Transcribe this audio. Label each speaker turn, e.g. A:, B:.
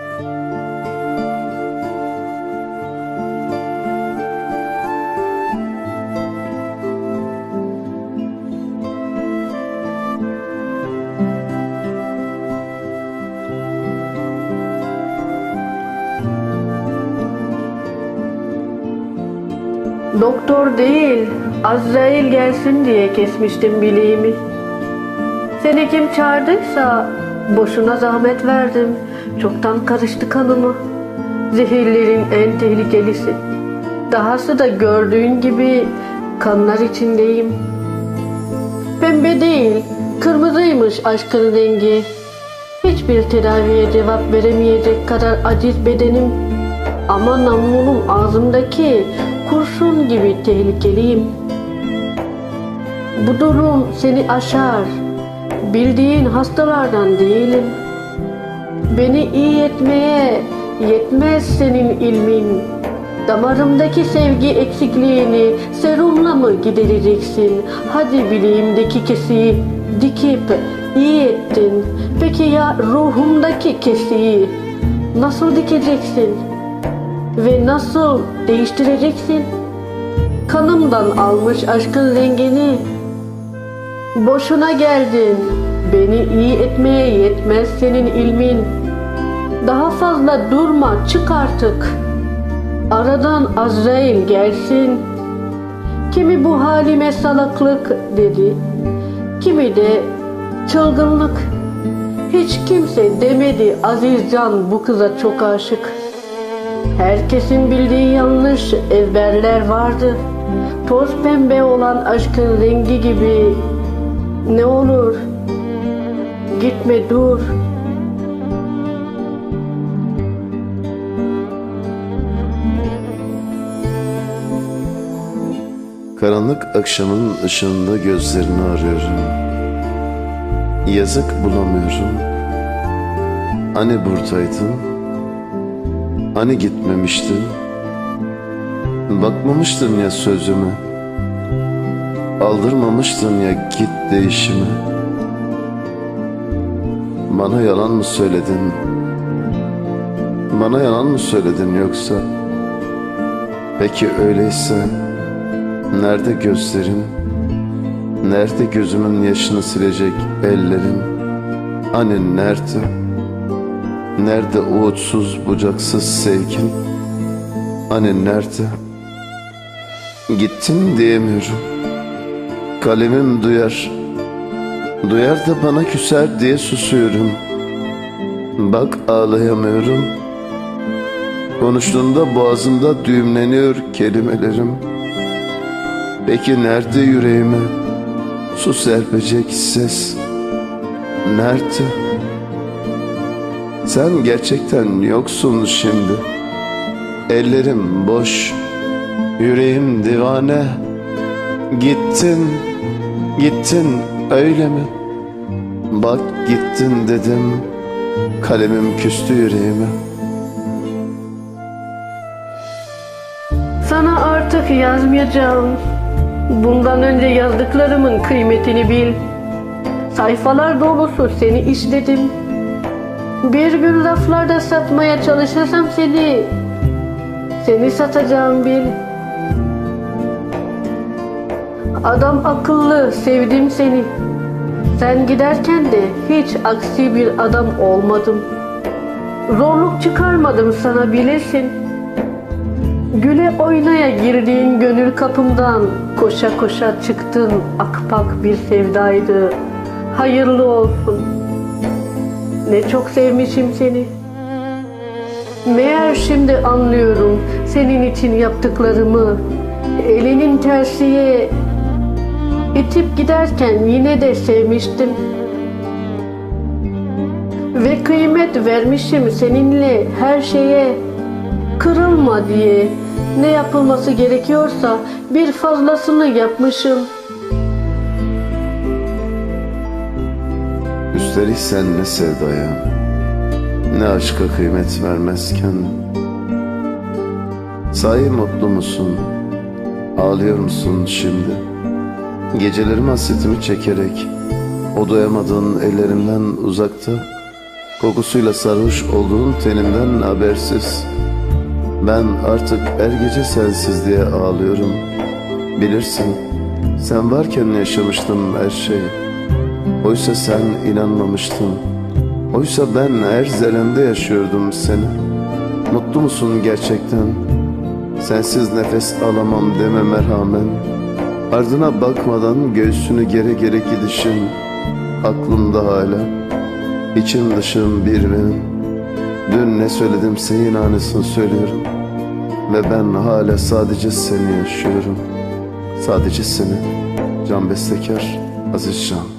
A: Doktor değil, Azrail gelsin diye kesmiştim bileğimi. Seni kim çağırdıysa boşuna zahmet verdim. Çoktan karıştı kanımı. Zehirlerin en tehlikelisi. Dahası da gördüğün gibi kanlar içindeyim. Pembe değil, kırmızıymış aşkın rengi. Hiçbir tedaviye cevap veremeyecek kadar aciz bedenim. Ama namlunun ağzımdaki kurşun gibi tehlikeliyim. Bu durum seni aşar. Bildiğin hastalardan değilim. Beni iyi etmeye yetmez senin ilmin. Damarımdaki sevgi eksikliğini serumla mı gidereceksin? Hadi bileğimdeki kesiyi dikip iyi ettin. Peki ya ruhumdaki kesiyi nasıl dikeceksin? Ve nasıl değiştireceksin? Kanımdan almış aşkın rengini. Boşuna geldin. Beni iyi etmeye yetmez senin ilmin. Daha fazla durma, çık artık. Aradan Azrail gelsin. Kimi bu halime salaklık dedi. Kimi de çılgınlık. Hiç kimse demedi Aziz Can bu kıza çok aşık. Herkesin bildiği yanlış ezberler vardı. Toz pembe olan aşkın rengi gibi. Ne olur gitme dur.
B: Karanlık akşamın ışığında gözlerini arıyorum. Yazık bulamıyorum. Hani buradaydın? Hani gitmemiştin? Bakmamıştın ya sözüme. Aldırmamıştın ya git değişime. Bana yalan mı söyledin? Bana yalan mı söyledin yoksa? Peki öyleyse Nerede gözlerin? Nerede gözümün yaşını silecek ellerin? Hani nerede? Nerede umutsuz bucaksız sevgin? Hani nerede? Gittin diyemiyorum. Kalemim duyar. Duyar da bana küser diye susuyorum. Bak ağlayamıyorum. Konuştuğunda boğazımda düğümleniyor kelimelerim. Peki nerede yüreğime su serpecek ses? Nerede? Sen gerçekten yoksun şimdi. Ellerim boş, yüreğim divane. Gittin, gittin öyle mi? Bak gittin dedim, kalemim küstü yüreğime.
A: Sana artık yazmayacağım. Bundan önce yazdıklarımın kıymetini bil. Sayfalar dolusu seni işledim. Bir gün raflarda satmaya çalışırsam seni, seni satacağım bil. Adam akıllı, sevdim seni. Sen giderken de hiç aksi bir adam olmadım. Zorluk çıkarmadım sana bilirsin. Güle oynaya girdiğin gönül kapımdan koşa koşa çıktın akpak bir sevdaydı. Hayırlı olsun. Ne çok sevmişim seni. Meğer şimdi anlıyorum senin için yaptıklarımı. Elinin tersiye itip giderken yine de sevmiştim. Ve kıymet vermişim seninle her şeye kırılma diye ne yapılması gerekiyorsa bir fazlasını yapmışım.
B: Üstelik sen ne sevdaya, ne aşka kıymet vermezken Sahi mutlu musun, ağlıyor musun şimdi? Gecelerimi hasretimi çekerek O doyamadığın ellerimden uzakta Kokusuyla sarhoş olduğun tenimden habersiz. Ben artık er gece sensiz diye ağlıyorum. Bilirsin sen varken yaşamıştım her şeyi Oysa sen inanmamıştın. Oysa ben Erzelem'de yaşıyordum seni. Mutlu musun gerçekten? Sensiz nefes alamam dememe rağmen Ardına bakmadan göğsünü gere gere gidişin Aklımda hala İçim dışım bir benim Dün ne söyledimse yine aynısını söylüyorum. Ve ben hala sadece seni yaşıyorum. Sadece seni Can Bestekar Aziz Can